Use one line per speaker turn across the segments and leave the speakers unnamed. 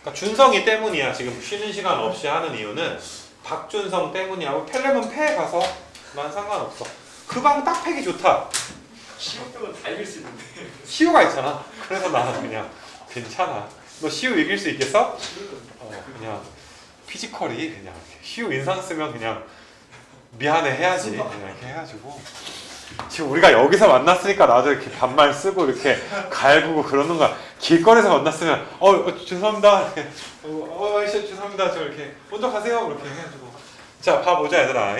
그러니까 준성이 때문이야. 지금 쉬는 시간 없이 하는 이유는 박준성 때문이야. 펠레면 패 가서 난 상관없어. 그 방 딱 패기 좋다.
시험병은 다 이길 수 있는데
시우가 있잖아. 그래서 나는 그냥 괜찮아. 너 시우 이길 수 있겠어? 어, 그냥 피지컬이 그냥 시우 인상 쓰면 그냥 미안해 해야지. 그냥 이렇게 해가지고 지금 우리가 여기서 만났으니까 나도 이렇게 반말 쓰고 이렇게 갈구고 그러는 거야. 길거리에서 만났으면 어, 어 죄송합니다. 어, 어 씨, 죄송합니다. 저 이렇게 먼저 가세요. 이렇게 해가지고 자 봐보자 얘들아.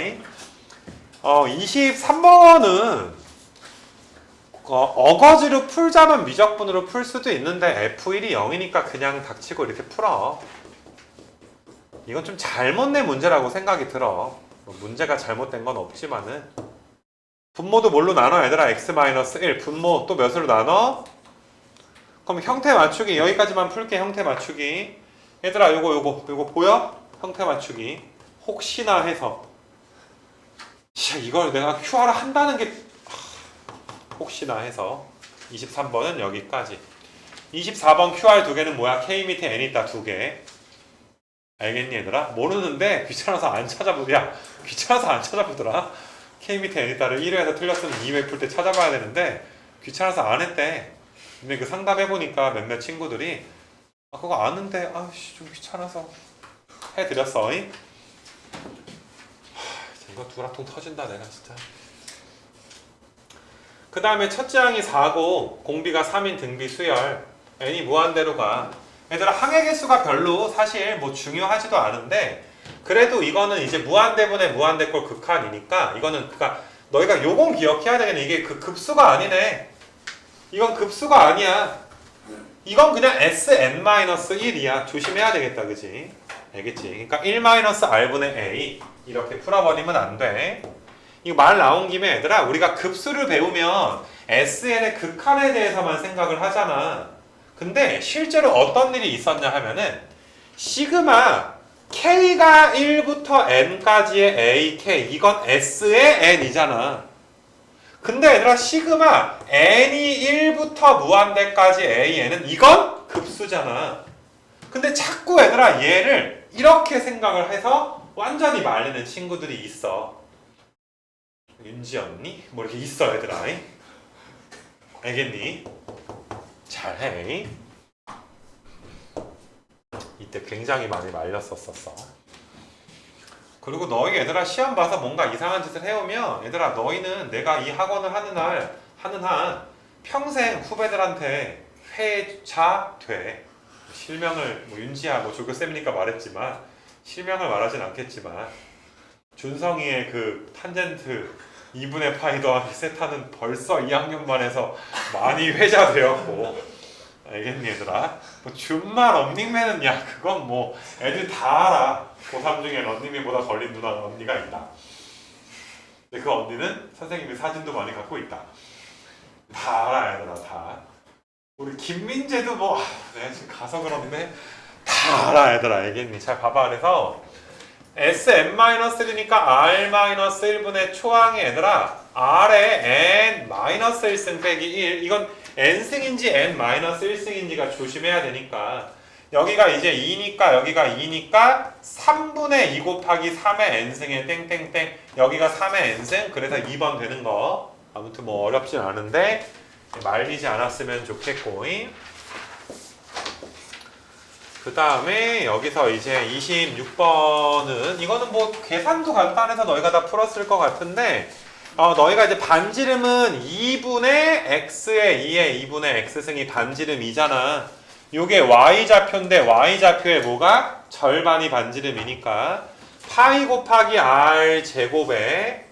어 23번은 어, 어거지로 풀자면 미적분으로 풀 수도 있는데 F1이 0이니까 그냥 닥치고 이렇게 풀어. 이건 좀 잘못 낸 문제라고 생각이 들어. 뭐 문제가 잘못된 건 없지만은 분모도 뭘로 나눠 얘들아 x-1 분모 또 몇으로 나눠? 그럼 형태 맞추기 여기까지만 풀게 형태 맞추기 얘들아 요거 요거 요거 보여? 형태 맞추기 혹시나 해서 자 이걸 내가 QR을 한다는 게 혹시나 해서 23번은 여기까지 24번 QR 두 개는 뭐야? K 밑에 N 있다 두 개. 알겠니 얘들아? 모르는데 귀찮아서 안 찾아보 야 귀찮아서 안 찾아보더라 K 밑에 N 있다를 1회에서 틀렸으면 2회 풀 때 찾아봐야 되는데 귀찮아서 안 했대 근데 그 상담해보니까 몇몇 친구들이 아 그거 아는데 아씨 좀 귀찮아서 해드렸어. 잉? 하, 이거 두라통 터진다 내가 진짜. 그 다음에 첫째 항이 4고 공비가 3인 등비 수열. N이 무한대로 가. 얘들아 항의 개수가 별로 사실 뭐 중요하지도 않은데 그래도 이거는 이제 무한대분의 무한대꼴 극한이니까 이거는 그니까 너희가 요건 기억해야 되겠네. 이게 그 급수가 아니네 이건 급수가 아니야. 이건 그냥 sn-1이야. 조심해야 되겠다 그지? 알겠지? 그러니까 1-r분의 a 이렇게 풀어버리면 안 돼. 이거 말 나온 김에 얘들아 우리가 급수를 배우면 SN의 극한에 대해서만 생각을 하잖아. 근데 실제로 어떤 일이 있었냐 하면은 시그마 K가 1부터 N까지의 AK 이건 S의 N이잖아. 근데 얘들아 시그마 N이 1부터 무한대까지 AN은 이건 급수잖아. 근데 자꾸 얘들아 얘를 이렇게 생각을 해서 완전히 말리는 친구들이 있어. 윤지 언니? 뭐 이렇게 있어 얘들아 알겠니? 잘해 이때 굉장히 많이 말렸었었어 그리고 너희 얘들아 시험 봐서 뭔가 이상한 짓을 해오면 얘들아 너희는 내가 이 학원을 하는 날 하는 한 평생 후배들한테 회자 돼. 실명을 뭐 윤지야 뭐 조교 쌤이니까 말했지만 실명을 말하진 않겠지만 준성이의 그 탄젠트 2분의 파이 더하기 세타는 벌써 2학년만 해서 많이 회자되었고. 알겠니 얘들아? 뭐 준말 런닝맨은 야 그건 뭐 애들 다 알아 고3 중에 런닝맨보다 걸린 누나 언니가 있다. 근데 그 언니는 선생님이 사진도 많이 갖고 있다. 다 알아 얘들아 다. 우리 김민재도 뭐 아, 내가 지금 가서 그러는데 다 알아 얘들아 알겠니? 잘 봐봐. 그래서 Sn-1이니까 R-1분의 초항의 얘들아 R에 N-1승 빼기 1 이건 N승인지 N-1승인지가 조심해야 되니까 여기가 이제 2니까 여기가 2니까 3분의 2 곱하기 3의 N승의 땡땡땡. 여기가 3의 N승. 그래서 2번 되는 거. 아무튼 뭐 어렵진 않은데 말리지 않았으면 좋겠고. 그 다음에 여기서 이제 26번은 이거는 뭐 계산도 간단해서 너희가 다 풀었을 것 같은데 어, 너희가 이제 반지름은 2분의 x의 2의 2분의 x승이 반지름이잖아. 요게 y좌표인데 y좌표의 뭐가? 절반이 반지름이니까 파이 곱하기 r 제곱에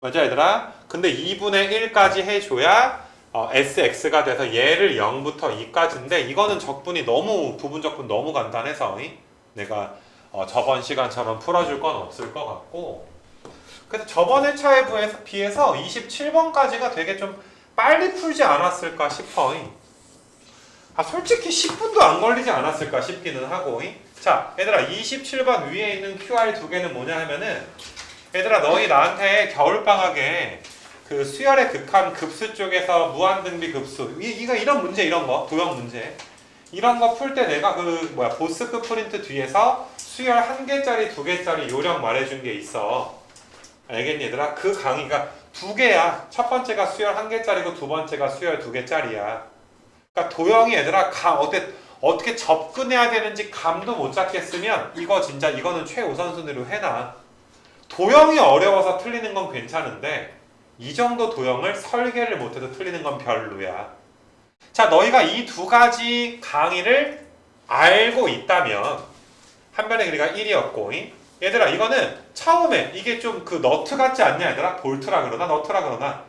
맞아 얘들아? 근데 2분의 1까지 해줘야 어, SX가 돼서 얘를 0부터 2까지인데 이거는 적분이 너무 부분 적분 너무 간단해서 이? 내가 어, 저번 시간처럼 풀어줄 건 없을 것 같고 그래서 저번 회차에 비해서- 비해서 27번까지가 되게 좀 빨리 풀지 않았을까 싶어 이. 아 솔직히 10분도 안 걸리지 않았을까 싶기는 하고 이. 자 얘들아 27번 위에 있는 QR 두 개는 뭐냐 하면은 얘들아 너희 나한테 겨울방학에 그 수열의 극한 급수 쪽에서 무한등비 급수 이, 이거 이런 문제 이런 거 도형 문제 이런 거 풀 때 내가 그 뭐야 보스크 프린트 뒤에서 수열 한 개짜리 두 개짜리 요령 말해준 게 있어. 알겠니 얘들아? 그 강의가 두 개야. 첫 번째가 수열 한 개짜리고 두 번째가 수열 두 개짜리야. 그러니까 도형이 얘들아 감 어때 어떻게 접근해야 되는지 감도 못 잡겠으면 이거 진짜 이거는 최우선순위로 해놔. 도형이 어려워서 틀리는 건 괜찮은데 이 정도 도형을 설계를 못해도 틀리는 건 별로야. 자, 너희가 이 두 가지 강의를 알고 있다면 한 변의 길이가 1이었고 얘들아 이거는 처음에 이게 좀 그 너트 같지 않냐 얘들아? 볼트라 그러나 너트라 그러나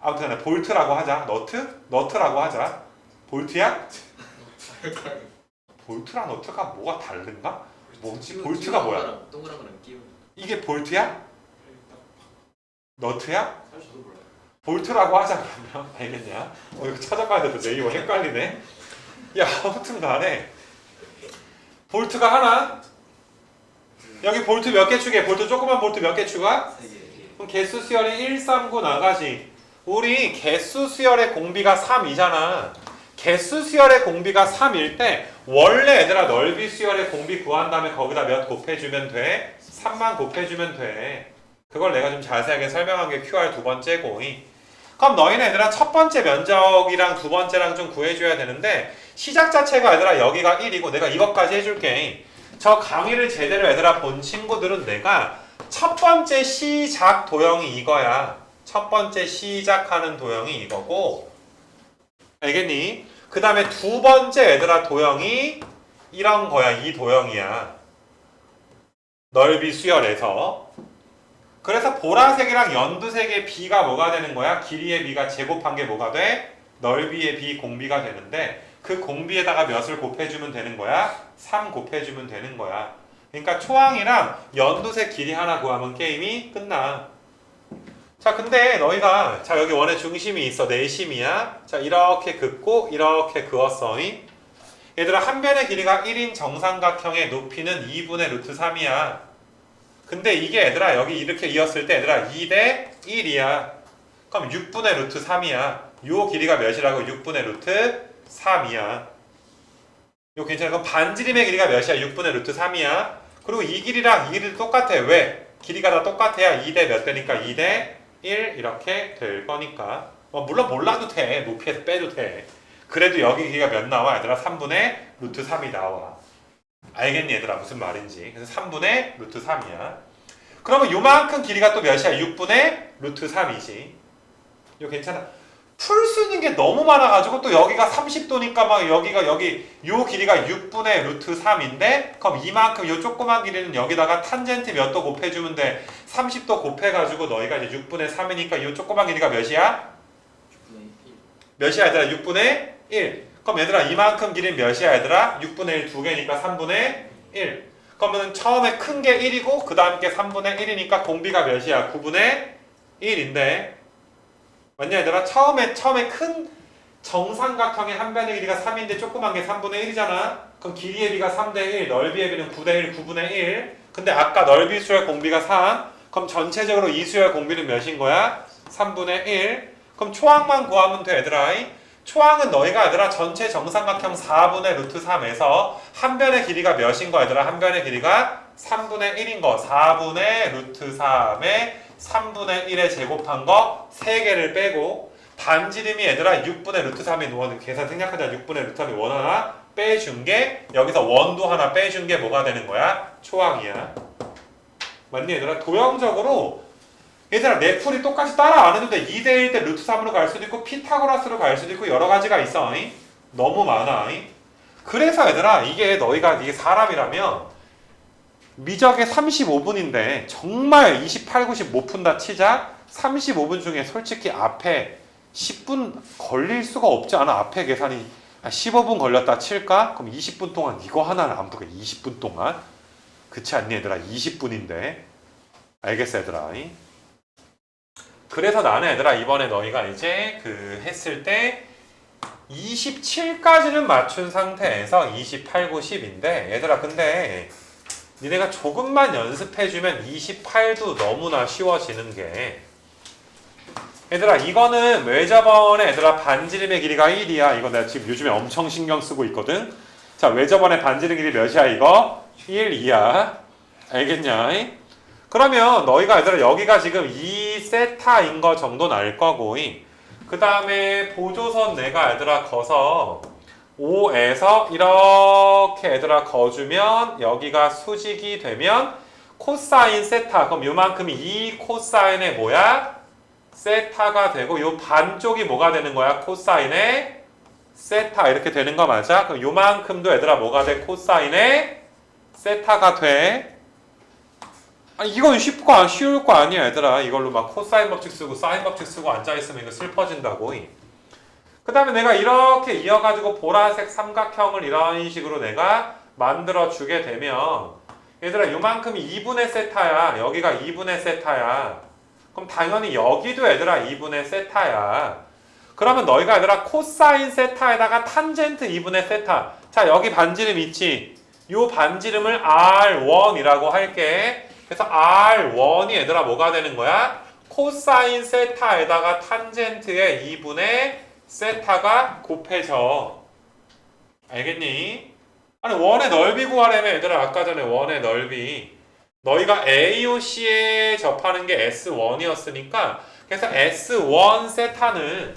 아무튼 볼트라고 하자 너트? 너트라고 하자 볼트야? 볼트랑 너트가 뭐가 다른가? 뭐지? 볼트가 뭐야?
동그란 거랑 끼우.
이게 볼트야? 너트야?
사실 저도 몰라요.
볼트라고 하자 그러면 알겠냐? 어 이거 찾아봐야 돼도 네이버 헷갈리네. 야 아무튼 간에 볼트가 하나. 여기 볼트 몇 개 추게? 볼트 조그만 볼트 몇 개 추가?
세 개.
그럼 개수 수열이 1, 3, 9 나가지. 우리 개수 수열의 공비가 3이잖아. 개수 수열의 공비가 3일 때 원래 얘들아 넓이 수열의 공비 구한 다음에 거기다 몇 곱해주면 돼? 3만 곱해주면 돼. 그걸 내가 좀 자세하게 설명한 게 QR 두 번째고. 그럼 너희는 얘들아 첫 번째 면적이랑 두 번째랑 좀 구해줘야 되는데 시작 자체가 얘들아 여기가 1이고 내가 이것까지 해줄게. 저 강의를 제대로 얘들아 본 친구들은 내가 첫 번째 시작 도형이 이거야. 첫 번째 시작하는 도형이 이거고. 알겠니? 그 다음에 두 번째 얘들아 도형이 이런 거야. 이 도형이야. 넓이 수열에서. 그래서 보라색이랑 연두색의 비가 뭐가 되는 거야? 길이의 비가 제곱한 게 뭐가 돼? 넓이의 비 공비가 되는데 그 공비에다가 몇을 곱해주면 되는 거야? 3 곱해주면 되는 거야. 그러니까 초항이랑 연두색 길이 하나 구하면 게임이 끝나. 자, 근데 너희가 자 여기 원의 중심이 있어 내심이야. 자 이렇게 긋고 이렇게 그었어. 이? 얘들아 한 변의 길이가 1인 정삼각형의 높이는 2분의 루트 3이야. 근데 이게 얘들아 여기 이렇게 이었을 때 얘들아 2대 1이야. 그럼 6분의 루트 3이야. 요 길이가 몇이라고? 6분의 루트 3이야. 이거 괜찮아. 그럼 반지름의 길이가 몇이야? 6분의 루트 3이야. 그리고 이 길이랑 이 길이도 똑같아. 왜? 길이가 다 똑같아야 2대 몇 대니까 2대 1 이렇게 될 거니까. 어, 물론 몰라도 돼. 높이에서 빼도 돼. 그래도 여기 길이가 몇 나와? 얘들아 3분의 루트 3이 나와. 알겠니 얘들아 무슨 말인지. 그래서 3분의 루트 3이야. 그러면 요만큼 길이가 또 몇이야? 6분의 루트 3이지. 이거 괜찮아. 풀 수 있는 게 너무 많아가지고 또 여기가 30도니까 막 여기가 여기 요 길이가 6분의 루트 3인데 그럼 이만큼 요 조그만 길이는 여기다가 탄젠트 몇 도 곱해주면 돼 30도 곱해가지고 너희가 이제 6분의 3이니까 요 조그만 길이가 몇이야?
6분의 1.
몇이야 얘들아? 6분의 1 그럼 얘들아 이만큼 길이는 몇이야 얘들아? 6분의 1 두 개니까 3분의 1 그러면 처음에 큰 게 1이고 그 다음 게 3분의 1이니까 공비가 몇이야? 9분의 1인데. 맞냐 얘들아? 처음에 처음에 큰 정삼각형의 한 변의 길이가 3인데 조그만 게 3분의 1이잖아. 그럼 길이의 비가 3대 1 넓이의 비는 9대 1 9분의 1 근데 아까 넓이 수열 공비가 3 그럼 전체적으로 이 수열 공비는 몇인 거야? 3분의 1 그럼 초항만 구하면 돼 얘들아 초항은 너희가 얘들아 전체 정삼각형 4분의 루트 3에서 한 변의 길이가 몇인 거 얘들아? 한 변의 길이가 3분의 1인 거. 4분의 루트 3에 3분의 1에 제곱한 거 3개를 빼고 반지름이 얘들아 6분의 루트 3이 원 계산 생략하자. 6분의 루트 3이 원 하나 빼준 게 여기서 원도 하나 빼준 게 뭐가 되는 거야? 초항이야 맞니 얘들아? 도형적으로 얘들아 내 풀이 똑같이 따라 안 해도 돼 2대1 때 루트 3으로 갈 수도 있고 피타고라스로 갈 수도 있고 여러 가지가 있어 이? 너무 많아 이? 그래서 얘들아 이게 너희가 이게 사람이라면 미적의 35분인데 정말 28, 90 못 푼다 치자 35분 중에 솔직히 앞에 10분 걸릴 수가 없지 않아 앞에 계산이 아, 15분 걸렸다 칠까? 그럼 20분 동안 이거 하나를 안 푸게 20분 동안 그치 않니 얘들아 20분인데 알겠어 얘들아 이? 그래서 나는 얘들아 이번에 너희가 이제 그 했을 때 27까지는 맞춘 상태에서 28, 90인데 얘들아 근데 니네가 조금만 연습해주면 28도 너무나 쉬워지는 게 얘들아 이거는 외접원의 얘들아 반지름의 길이가 1이야. 이거 내가 지금 요즘에 엄청 신경 쓰고 있거든. 자 외접원의 반지름 길이 몇이야 이거? 1, 2야. 알겠냐? 그러면 너희가 얘들아 여기가 지금 2세타인 거 정도는 알 거고 그 다음에 보조선 내가 얘들아 거서 5에서 이렇게 얘들아 거주면 여기가 수직이 되면 코사인 세타 그럼 요만큼이 이 코사인의 뭐야? 세타가 되고 요 반쪽이 뭐가 되는 거야? 코사인의 세타 이렇게 되는 거 맞아? 그럼 요만큼도 얘들아 뭐가 돼? 코사인의 세타가 돼. 아 이건 쉽고 안 쉬울 거 아니야 얘들아. 이걸로 막 코사인 법칙 쓰고 사인 법칙 쓰고 앉아 있으면 이거 슬퍼진다고. 그 다음에 내가 이렇게 이어가지고 보라색 삼각형을 이런 식으로 내가 만들어 주게 되면 얘들아 요만큼이 2분의 세타야. 여기가 2분의 세타야. 그럼 당연히 여기도 얘들아 2분의 세타야. 그러면 너희가 얘들아 코사인 세타에다가 탄젠트 2분의 세타. 자 여기 반지름 있지. 요 반지름을 R1이라고 할게. 그래서 R1이 얘들아 뭐가 되는 거야? 코사인 세타에다가 탄젠트의 2분의 세타가 곱해져. 알겠니? 아니 원의 넓이 구하려면 얘들아 아까 전에 원의 넓이 너희가 AOC에 접하는 게 S1이었으니까 그래서 S1 세타는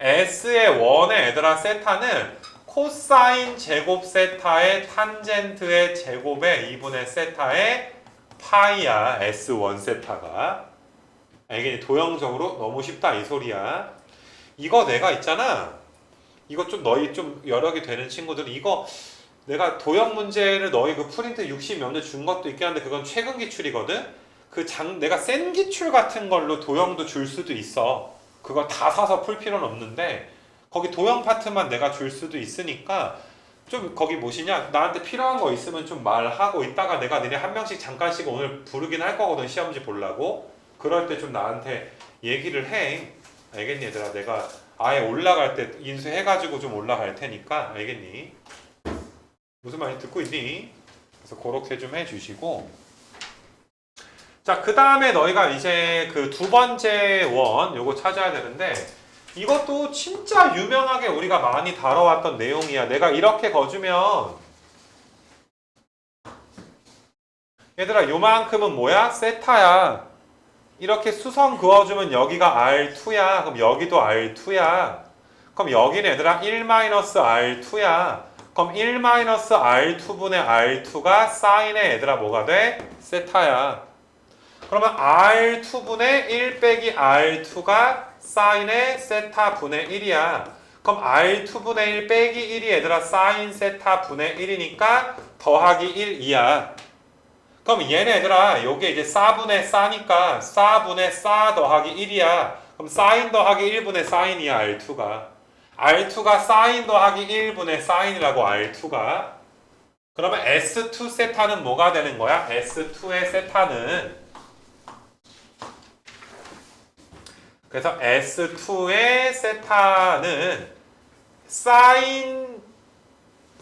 S의 원의 얘들아 세타는 코사인 제곱 세타의 탄젠트의 제곱의 2분의 세타의 파이야 S1 세타가. 알겠니? 도형적으로 너무 쉽다 이 소리야. 이거 내가 있잖아. 이거 좀 너희 좀개 되는 친구들은 이거 내가 도형 문제를 너희 그 프린트 60 면제 준 것도 있긴 한데 그건 최근 기출이거든. 그 장 내가 센 기출 같은 걸로 도형도 줄 수도 있어 그거 다 사서 풀 필요는 없는데 거기 도형 파트만 내가 줄 수도 있으니까 좀 거기 뭐시냐? 나한테 필요한 거 있으면 좀 말하고 있다가 내가 너네 한 명씩 잠깐씩 오늘 부르긴 할 거거든 시험지 보려고. 그럴 때 좀 나한테 얘기를 해. 알겠니 얘들아? 내가 아예 올라갈 때 인수해가지고 좀 올라갈 테니까. 알겠니? 무슨 말인지 듣고 있니? 그래서 그렇게 좀 해주시고 자 그 다음에 너희가 이제 그 두 번째 원 요거 찾아야 되는데 이것도 진짜 유명하게 우리가 많이 다뤄왔던 내용이야. 내가 이렇게 거주면 얘들아 요만큼은 뭐야? 세타야. 이렇게 수성 그어주면 여기가 R2야. 그럼 여기도 R2야. 그럼 여기는 얘들아 1-R2야. 그럼 1-R2분의 R2가 사인의 얘들아 뭐가 돼? 세타야. 그러면 R2분의 1 빼기 R2가 사인의 세타 분의 1이야. 그럼 R2분의 1 빼기 1이 얘들아 사인 세타 분의 1이니까 더하기 1 2야. 그럼 얘네 얘들아 요게 이제 4분의 싸니까 4분의 싸 더하기 1이야. 그럼 사인 더하기 1분의 사인이야 R2가. R2가 사인 더하기 1분의 사인이라고 R2가. 그러면 S2 세타는 뭐가 되는 거야? S2의 세타는 그래서 S2의 세타는 사인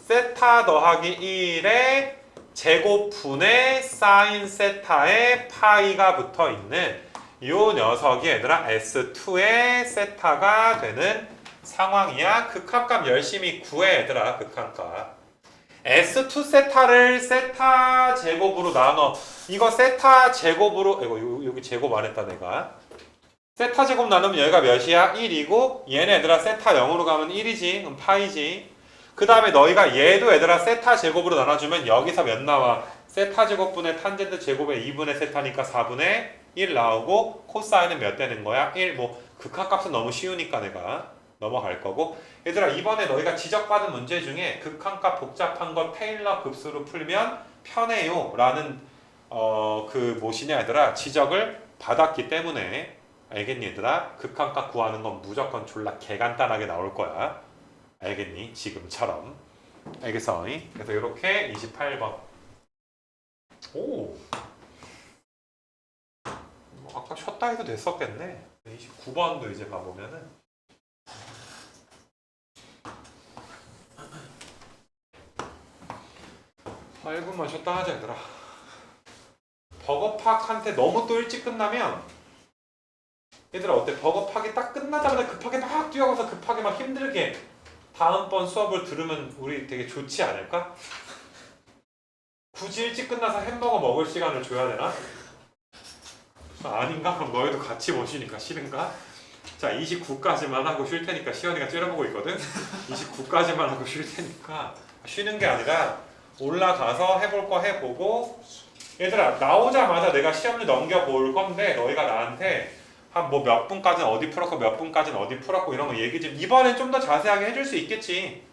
세타 더하기 1의 제곱분의 사인 세타의 파이가 붙어 있는 요 녀석이 얘들아 S2의 세타가 되는 상황이야. 극한값 열심히 구해 얘들아 극한값. S2 세타를 세타 제곱으로 나눠. 이거 세타 제곱으로 이거 요- 여기 제곱 안 했다 내가. 세타 제곱 나누면 여기가 몇이야? 1이고 얘네 얘들아 세타 0으로 가면 1이지 그럼 파이지 그 다음에 너희가 얘도 얘들아 세타 제곱으로 나눠주면 여기서 몇 나와? 세타 제곱분의 탄젠트 제곱의 2분의 세타니까 4분의 1 나오고 코사인은 몇 되는 거야? 1. 뭐 극한값은 너무 쉬우니까 내가 넘어갈 거고 얘들아 이번에 너희가 지적받은 문제 중에 극한값 복잡한 거 테일러 급수로 풀면 편해요 라는 어그 뭐시냐 얘들아 지적을 받았기 때문에 알겠니 얘들아? 극한값 구하는 건 무조건 졸라 개간단하게 나올 거야. 알겠니? 지금처럼. 알겠어? 그래서 이렇게 28번. 오. 뭐 아까 쉬었다 해도 됐었겠네. 29번도 이제 가보면은. 팔분만 쉬었다 하자 얘들아. 버거팍한테 너무 또 일찍 끝나면 얘들아 어때? 버겁하게 딱 끝나자마자 급하게 막 뛰어가서 급하게 막 힘들게 다음번 수업을 들으면 우리 되게 좋지 않을까? 굳이 일찍 끝나서 햄버거 먹을 시간을 줘야 되나? 아, 아닌가? 그럼 너희도 같이 못 쉬니까 싫은가? 자 29까지만 하고 쉴 테니까 시연이가 째려보고 있거든 29까지만 하고 쉴 테니까 쉬는 게 아니라 올라가서 해볼 거 해보고 얘들아 나오자마자 내가 시험을 넘겨볼 건데 너희가 나한테 한 뭐 몇 분까지는 어디 풀었고 몇 분까지는 어디 풀었고 이런 거 얘기 좀 이번엔 좀 더 자세하게 해줄 수 있겠지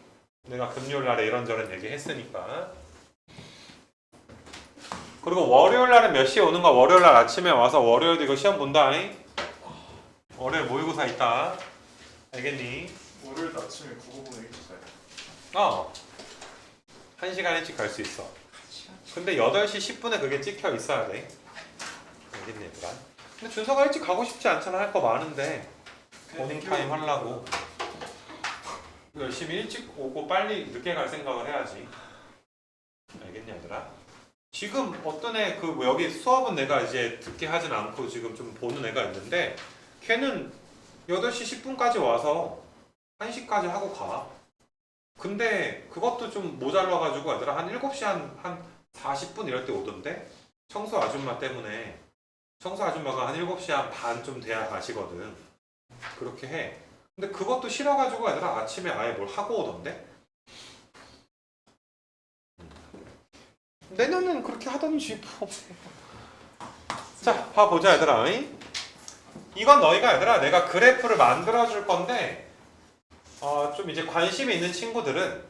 내가 금요일 날에 이런저런 얘기 했으니까 그리고 월요일 날은 몇 시에 오는 거야 월요일 날 아침에 와서 월요일도 이거 시험 본다 잉 월요일 모의고사 있다 알겠니?
월요일 아침에 국어 보는 게 좋아요.
어. 한 시간 일찍 갈 수 있어. 근데 8시 10분에 그게 찍혀 있어야 돼. 알겠니, 얘들아? 근데 준서가 일찍 가고 싶지 않잖아. 할 거 많은데. 모닝 타임 하려고. 열심히 일찍 오고 빨리 늦게 갈 생각을 해야지. 알겠니, 얘들아? 지금 어떤 애, 그, 뭐 여기 수업은 내가 이제 듣게 하진 않고 지금 좀 보는 애가 있는데, 걔는 8시 10분까지 와서 1시까지 하고 가. 근데 그것도 좀 모자라가지고 얘들아 한 7시 한, 한 40분 이럴 때 오던데 청소 아줌마 때문에 청소 아줌마가 한 7시 한반좀 돼야 가시거든 그렇게 해 근데 그것도 싫어가지고 얘들아 아침에 아예 뭘 하고 오던데 내년엔 그렇게 하던지 뭐. 자 봐보자 얘들아 잉? 이건 너희가 얘들아 내가 그래프를 만들어 줄 건데 어, 좀 이제 관심이 있는 친구들은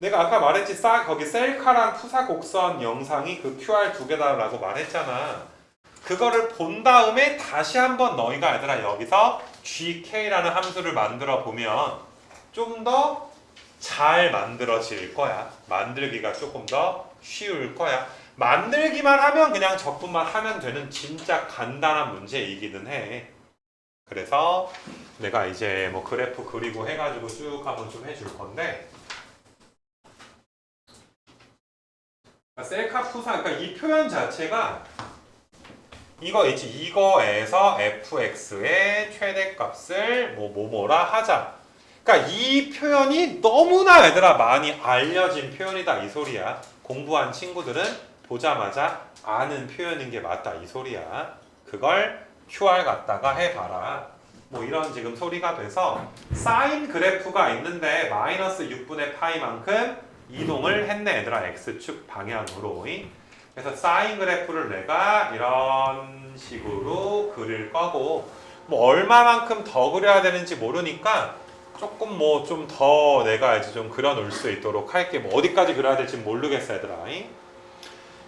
내가 아까 말했지 싸 거기 셀카랑 푸사 곡선 영상이 그 QR 두 개다라고 말했잖아. 그거를 본 다음에 다시 한번 너희가 얘들아 여기서 GK라는 함수를 만들어 보면 좀 더 잘 만들어질 거야. 만들기가 조금 더 쉬울 거야. 만들기만 하면 그냥 적분만 하면 되는 진짜 간단한 문제이기는 해. 그래서 내가 이제 뭐 그래프 그리고 해가지고 쭉 한번 좀 해줄 건데 그러니까 셀카 푸사 그러니까 이 표현 자체가 이거 있지? 이거에서 fx의 최대값을 뭐 뭐뭐라 하자. 그러니까 이 표현이 너무나 얘들아 많이 알려진 표현이다 이 소리야. 공부한 친구들은 보자마자 아는 표현인 게 맞다 이 소리야. 그걸 QR 갖다가 해봐라. 뭐 이런 지금 소리가 돼서 사인 그래프가 있는데 마이너스 6분의 파이만큼 이동을 했네 얘들아. x축 방향으로 그래서 사인 그래프를 내가 이런 식으로 그릴 거고 뭐 얼마만큼 더 그려야 되는지 모르니까 조금 뭐 좀 더 내가 이제 좀 그려 놓을 수 있도록 할게 뭐 어디까지 그려야 될지 모르겠어 얘들아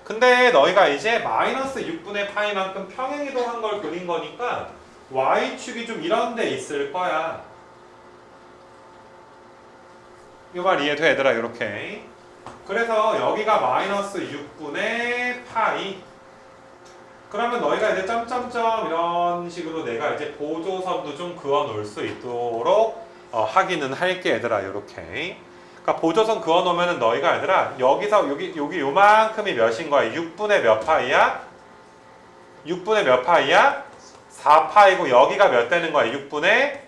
근데 너희가 이제 마이너스 6분의 파이만큼 평행이동한 걸 그린 거니까 y축이 좀 이런 데 있을 거야. 이 말 이해돼 얘들아 이렇게. 그래서 여기가 마이너스 6분의 파이. 그러면 너희가 이제 점점점 이런 식으로 내가 이제 보조선도 좀 그어 놓을 수 있도록 어, 하기는 할게 얘들아 이렇게. 그러니까 보조선 그어 놓으면은 너희가 얘들아 여기서 여기 여기 요만큼이 몇인 거야? 6분의 몇 파이야? 6분의 몇 파이야? 4파이고 여기가 몇 되는 거야? 6분의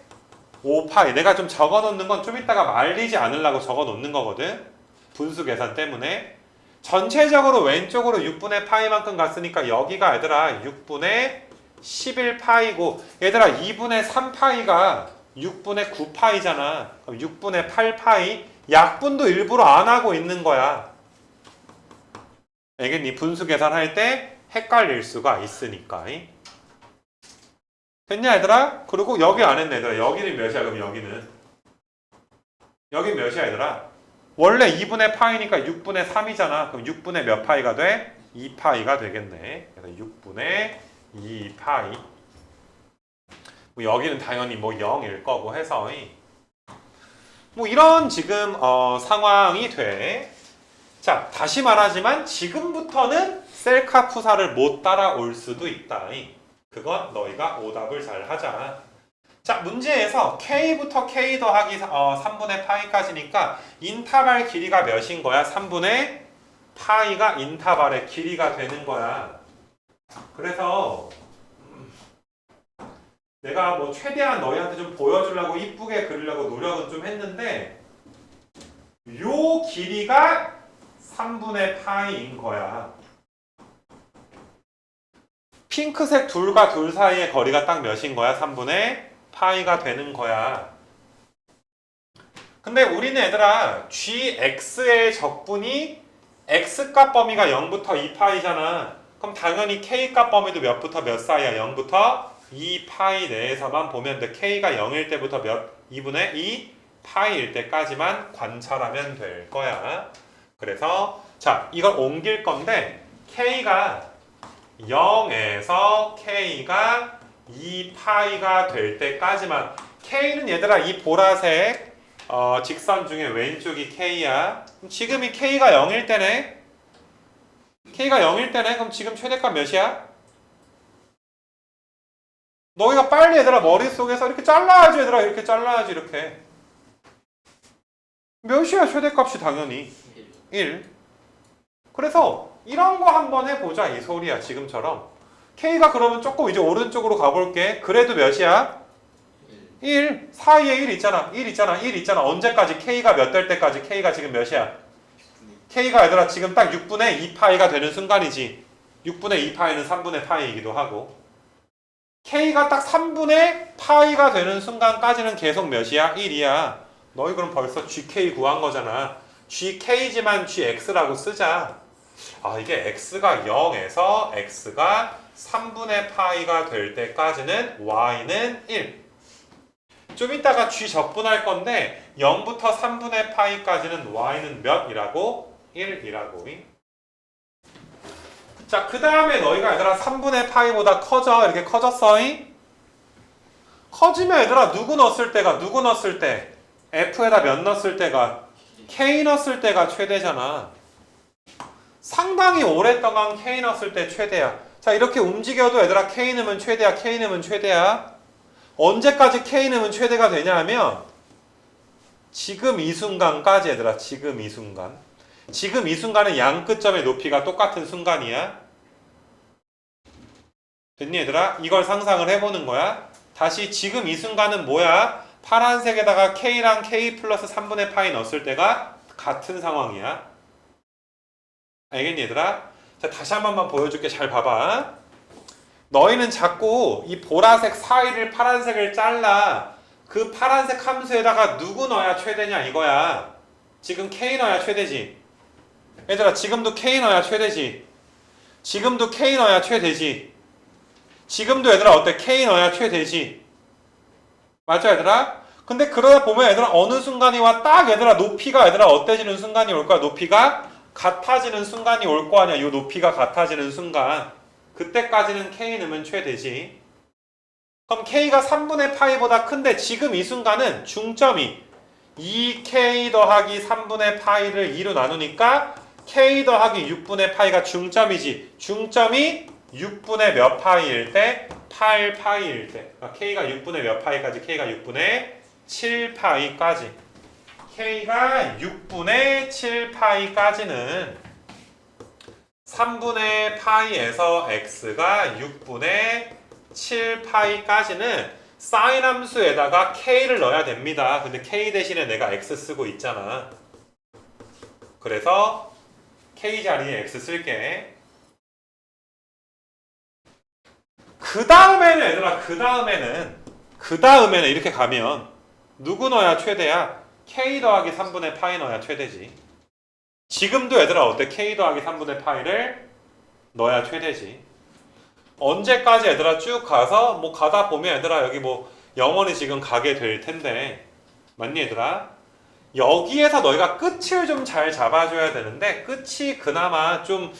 5파이. 내가 좀 적어 놓는 건 좀 이따가 말리지 않으려고 적어 놓는 거거든. 분수 계산 때문에. 전체적으로 왼쪽으로 6분의 파이만큼 갔으니까 여기가 얘들아 6분의 11파이고 얘들아 2분의 3파이가 6분의 9파이잖아. 그럼 6분의 8파이 약분도 일부러 안 하고 있는 거야. 알겠니? 분수 계산할 때 헷갈릴 수가 있으니까. 됐냐 얘들아? 그리고 여기 안 했네 얘들아 여기는 몇이야 그럼 여기는 여긴 몇이야 얘들아? 원래 2분의 파이니까 6분의 3이잖아 그럼 6분의 몇 파이가 돼? 2파이가 되겠네 그래서 6분의 2파이 뭐 여기는 당연히 뭐 0일 거고 해서 뭐 이런 지금 어, 상황이 돼. 자 다시 말하지만 지금부터는 셀카 푸사를 못 따라올 수도 있다. 그건 너희가 오답을 잘 하자. 자, 문제에서 K부터 K 더하기 어, 3분의 파이까지니까 인터벌 길이가 몇인 거야? 3분의 파이가 인터벌의 길이가 되는 거야. 그래서 내가 뭐 최대한 너희한테 좀 보여주려고 이쁘게 그리려고 노력은 좀 했는데 요 길이가 3분의 파이인 거야. 핑크색 둘과 둘 사이의 거리가 딱 몇인 거야? 3분의 파이가 되는 거야. 근데 우리는 얘들아 gx의 적분이 x값 범위가 0부터 2파이잖아. 그럼 당연히 k값 범위도 몇부터 몇 사이야? 0부터 2파이 내에서만 보면 돼. k가 0일 때부터 몇 2분의 2 파이일 때까지만 관찰하면 될 거야. 그래서 자 이걸 옮길 건데 k가 0에서 k가 2 파이가 될 때까지만 k는 얘들아 이 보라색 어, 직선 중에 왼쪽이 k야. 그럼 지금 이 k가 0일 때네. k가 0일 때네. 그럼 지금 최대값 몇이야? 너희가 빨리 얘들아 머릿속에서 이렇게 잘라야지 얘들아 이렇게 잘라야지 이렇게 몇이야 최대값이 당연히
1
1 그래서 이런 거 한번 해보자 이 소리야 지금처럼 K가 그러면 조금 이제 오른쪽으로 가볼게. 그래도 몇이야?
1
1 사이에 1 있잖아. 1 있잖아. 1 있잖아. 언제까지 K가 몇 될 때까지 K가 지금 몇이야?
10분의
K가 얘들아 지금 딱 6분의 2파이가 되는 순간이지. 6분의 2파이는 3분의 파이이기도 하고. K가 딱 3분의 파이가 되는 순간까지는 계속 몇이야? 1이야. 너희 그럼 벌써 GK 구한 거잖아. GK지만 GX라고 쓰자. 아 이게 X가 0에서 X가 3분의 파이가 될 때까지는 Y는 1 좀 이따가 G 적분할 건데 0부터 3분의 파이까지는 Y는 몇이라고? 1이라고 자, 그 다음에 너희가 얘들아 3분의 파이보다 커져. 이렇게 커졌어. 잉? 커지면 얘들아 누구 넣었을 때가 누구 넣었을 때 F에다 몇 넣었을 때가 K 넣었을 때가 최대잖아. 상당히 오랫동안 K 넣었을 때 최대야. 자, 이렇게 움직여도 얘들아 K 넣으면 최대야. K 넣으면 최대야. 언제까지 K 넣으면 최대가 되냐 하면 지금 이 순간까지 얘들아. 지금 이 순간. 지금 이 순간은 양 끝점의 높이가 똑같은 순간이야. 됐니 얘들아? 이걸 상상을 해보는 거야. 다시 지금 이 순간은 뭐야? 파란색에다가 K랑 K 플러스 3분의 파이 넣었을 때가 같은 상황이야. 알겠니 얘들아? 자 다시 한 번만 보여줄게. 잘 봐봐. 너희는 자꾸 이 보라색 사이를 파란색을 잘라 그 파란색 함수에다가 누구 넣어야 최대냐 이거야. 지금 K 넣어야 최대지. 얘들아 지금도 K 넣어야 최대지. 지금도 K 넣어야 최대지. 지금도 얘들아 어때? K 넣어야 최대지. 맞죠 얘들아? 근데 그러다 보면 얘들아 어느 순간이 와 딱 얘들아 높이가 얘들아 어때지는 순간이 올 거야. 높이가 같아지는 순간이 올 거 아니야. 요 높이가 같아지는 순간. 그때까지는 K 넣으면 최대지. 그럼 K가 3분의 파이보다 큰데 지금 이 순간은 중점이 2K 더하기 3분의 파이를 2로 나누니까 K 더하기 6분의 파이가 중점이지. 중점이 6분의 몇 파이일 때? 8파이일 때. 그러니까 K가 6분의 몇 파이까지? K가 6분의 7파이까지. K가 6분의 7파이까지는 3분의 파이에서 X가 6분의 7파이까지는 사인 함수에다가 K를 넣어야 됩니다. 근데 K 대신에 내가 X 쓰고 있잖아. 그래서 K 자리에 X 쓸게. 그 다음에는 얘들아 그 다음에는 그 다음에는 이렇게 가면 누구 넣어야 최대야? K 더하기 3분의 파이 넣어야 최대지. 지금도 얘들아 어때? K 더하기 3분의 파이를 넣어야 최대지. 언제까지 얘들아 쭉 가서 뭐 가다 보면 얘들아 여기 뭐 영원히 지금 가게 될 텐데 맞니 얘들아? 여기에서 너희가 끝을 좀 잘 잡아줘야 되는데 끝이 그나마 좀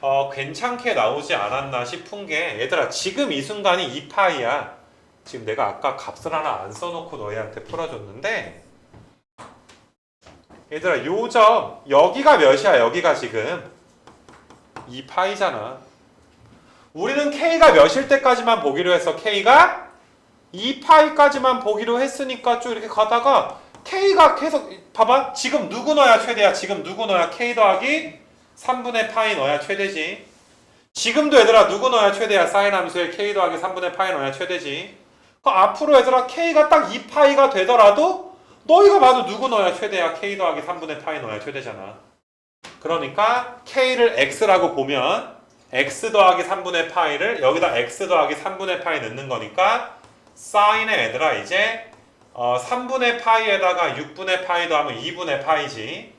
어, 괜찮게 나오지 않았나 싶은 게 얘들아 지금 이 순간이 2파이야 지금 내가 아까 값을 하나 안 써놓고 너희한테 풀어줬는데 얘들아 요점 여기가 몇이야? 여기가 지금 2파이잖아. 우리는 K가 몇일 때까지만 보기로 했어 K가 2파이까지만 보기로 했으니까 쭉 이렇게 가다가 K가 계속 봐봐. 지금 누구 넣어야 최대야? 지금 누구 넣어야? K 더하기 3분의 파이 넣어야 최대지. 지금도 얘들아 누구 넣어야 최대야? 사인 함수에 K 더하기 3분의 파이 넣어야 최대지. 그 앞으로 얘들아 k가 딱 2파이가 되더라도 너희가 봐도 누구 넣어야 최대야? k 더하기 3분의 파이 넣어야 최대잖아. 그러니까 k를 x라고 보면 x 더하기 3분의 파이를 여기다 x 더하기 3분의 파이 넣는 거니까 사인의 얘들아 이제 어, 3분의 파이에다가 6분의 파이 더하면 2분의 파이지.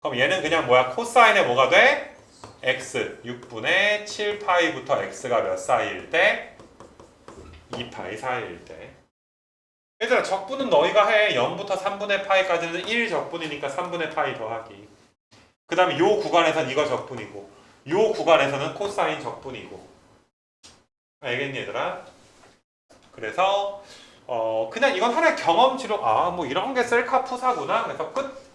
그럼 얘는 그냥 뭐야? 코사인의 뭐가 돼? x 6분의 7파이부터 x가 몇 사이일 때? 2파이 사이일 때. 얘들아 적분은 너희가 해. 0부터 3분의 파이까지는 1 적분이니까 3분의 파이 더하기. 그 다음에 요 구간에선 이거 적분이고 요 구간에서는 코사인 적분이고 알겠니 얘들아? 그래서 어 그냥 이건 하나의 경험치로 아 뭐 이런 게 셀카 푸사구나 그래서 끝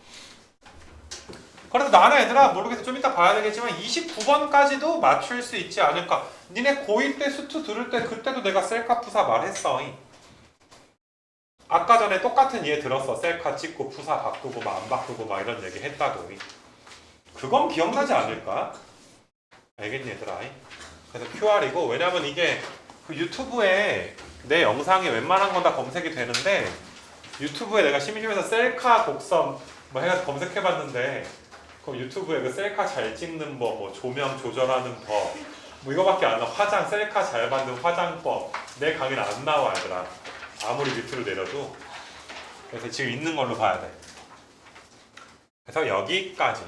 그래서 나는 얘들아 모르겠어 좀 이따 봐야 되겠지만 29번까지도 맞출 수 있지 않을까 니네 고2 때 수투 들을 때 그때도 내가 셀카 푸사 말했어 아까 전에 똑같은 얘 들었어 셀카 찍고 푸사 바꾸고 막 안 바꾸고 막 이런 얘기 했다고 그건 기억나지 않을까? 알겠니 얘들아 그래서 QR이고 왜냐면 이게 그 유튜브에 내 영상에 웬만한 건 다 검색이 되는데 유튜브에 내가 심심해서 셀카 곡선 뭐 해가지고 검색해봤는데 그 유튜브에 그 셀카 잘 찍는 법, 뭐 조명 조절하는 법, 뭐 이거밖에 안 나와. 화장 셀카 잘 받는 화장법 내 강의는 안 나와 얘들아. 아무리 밑으로 내려도 그래서 지금 있는 걸로 봐야 돼. 그래서 여기까지